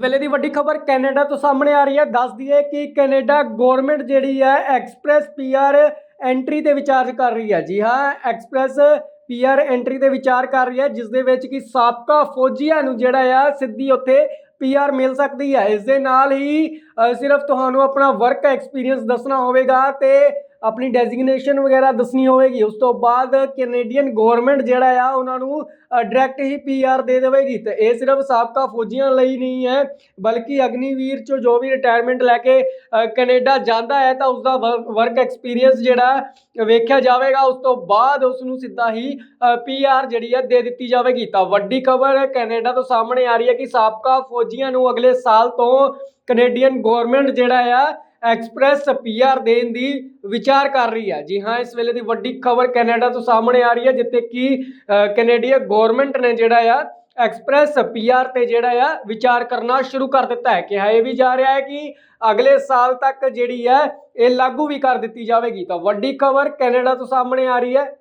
ਵੇਲੇ ਦੀ ਵੱਡੀ ਖਬਰ ਕੈਨੇਡਾ ਤੋਂ ਸਾਹਮਣੇ ਆ ਰਹੀ ਹੈ। ਦੱਸ ਦਈਏ ਕਿ ਕੈਨੇਡਾ ਗਵਰਨਮੈਂਟ ਜਿਹੜੀ ਹੈ, ਐਕਸਪ੍ਰੈਸ ਪੀਆਰ ਐਂਟਰੀ ਤੇ ਵਿਚਾਰ ਕਰ ਰਹੀ ਹੈ। ਜੀ ਹਾਂ, ਐਕਸਪ੍ਰੈਸ ਪੀਆਰ ਐਂਟਰੀ ਤੇ ਵਿਚਾਰ ਕਰ ਰਹੀ ਹੈ, ਜਿਸ ਦੇ ਵਿੱਚ ਕਿ ਸਾਬਕਾ ਫੌਜੀਆਂ ਨੂੰ ਜਿਹੜਾ ਆ, ਸਿੱਧੀ ਉੱਥੇ ਪੀਆਰ ਮਿਲ ਸਕਦੀ ਹੈ। ਇਸ ਦੇ ਨਾਲ ਹੀ ਸਿਰਫ ਤੁਹਾਨੂੰ ਆਪਣਾ ਵਰਕ ਐਕਸਪੀਰੀਅੰਸ ਦੱਸਣਾ ਹੋਵੇਗਾ ਤੇ ਆਪਣੀ ਡੈਜ਼ਿਗਨੇਸ਼ਨ ਵਗੈਰਾ ਦੱਸਣੀ ਹੋਵੇਗੀ। ਉਸ ਤੋਂ ਬਾਅਦ ਕੈਨੇਡੀਅਨ ਗਵਰਨਮੈਂਟ ਜਿਹੜਾ ਆ, ਉਹਨਾਂ ਨੂੰ ਡਾਇਰੈਕਟ ਹੀ ਪੀਆਰ ਦੇ ਦੇਵੇਗੀ। ਤੇ ਇਹ ਸਿਰਫ ਸਾਬਕਾ ਫੌਜੀਆਂ ਲਈ ਨਹੀਂ ਹੈ, ਬਲਕਿ ਅਗਨੀਵੀਰ ਚੋਂ ਜੋ ਵੀ ਰਿਟਾਇਰਮੈਂਟ ਲੈ ਕੇ ਕੈਨੇਡਾ ਜਾਂਦਾ ਹੈ, ਤਾਂ ਉਸ ਦਾ ਵਰਕ ਐਕਸਪੀਰੀਅੰਸ ਜਿਹੜਾ ਵੇਖਿਆ ਜਾਵੇਗਾ। ਉਸ ਤੋਂ ਬਾਅਦ ਉਸ ਨੂੰ ਸਿੱਧਾ ਹੀ ਪੀਆਰ ਜਿਹੜੀ ਹੈ, ਦੇ ਦਿੱਤੀ ਜਾਵੇਗੀ। ਤਾਂ ਵੱਡੀ ਖਬਰ ਕੈਨੇਡਾ ਤੋਂ ਸਾਹਮਣੇ ਆ ਰਹੀ ਹੈ ਕਿ ਸਾਬਕਾ ਫੌਜੀਆਂ ਨੂੰ ਅਗਲੇ ਸਾਲ ਤੋਂ ਕੈਨੇਡੀਅਨ ਗਵਰਨਮੈਂਟ ਜਿਹੜਾ ਆ ਐਕਸਪ੍ਰੈਸ ਪੀਆਰ ਦੇਣ ਦੀ ਵਿਚਾਰ ਕਰ ਰਹੀ ਹੈ। ਜੀ ਹਾਂ, ਇਸ ਵੇਲੇ ਦੀ ਵੱਡੀ ਖਬਰ ਕੈਨੇਡਾ ਤੋਂ ਸਾਹਮਣੇ ਆ ਰਹੀ ਹੈ, ਜਿੱਥੇ ਕਿ ਕੈਨੇਡੀਅਨ ਗਵਰਨਮੈਂਟ ਨੇ ਜਿਹੜਾ ਆ ਐਕਸਪ੍ਰੈਸ ਪੀਆਰ ਤੇ ਜਿਹੜਾ ਆ, ਵਿਚਾਰ ਕਰਨਾ ਸ਼ੁਰੂ ਕਰ ਦਿੱਤਾ ਹੈ। ਕਿਹਾ ਇਹ ਵੀ ਜਾ ਰਿਹਾ ਹੈ ਕਿ ਅਗਲੇ ਸਾਲ ਤੱਕ ਜਿਹੜੀ ਹੈ, ਇਹ ਲਾਗੂ ਵੀ ਕਰ ਦਿੱਤੀ ਜਾਵੇਗੀ। ਤਾਂ ਵੱਡੀ ਖਬਰ ਕੈਨੇਡਾ ਤੋਂ ਸਾਹਮਣੇ ਆ ਰਹੀ ਹੈ।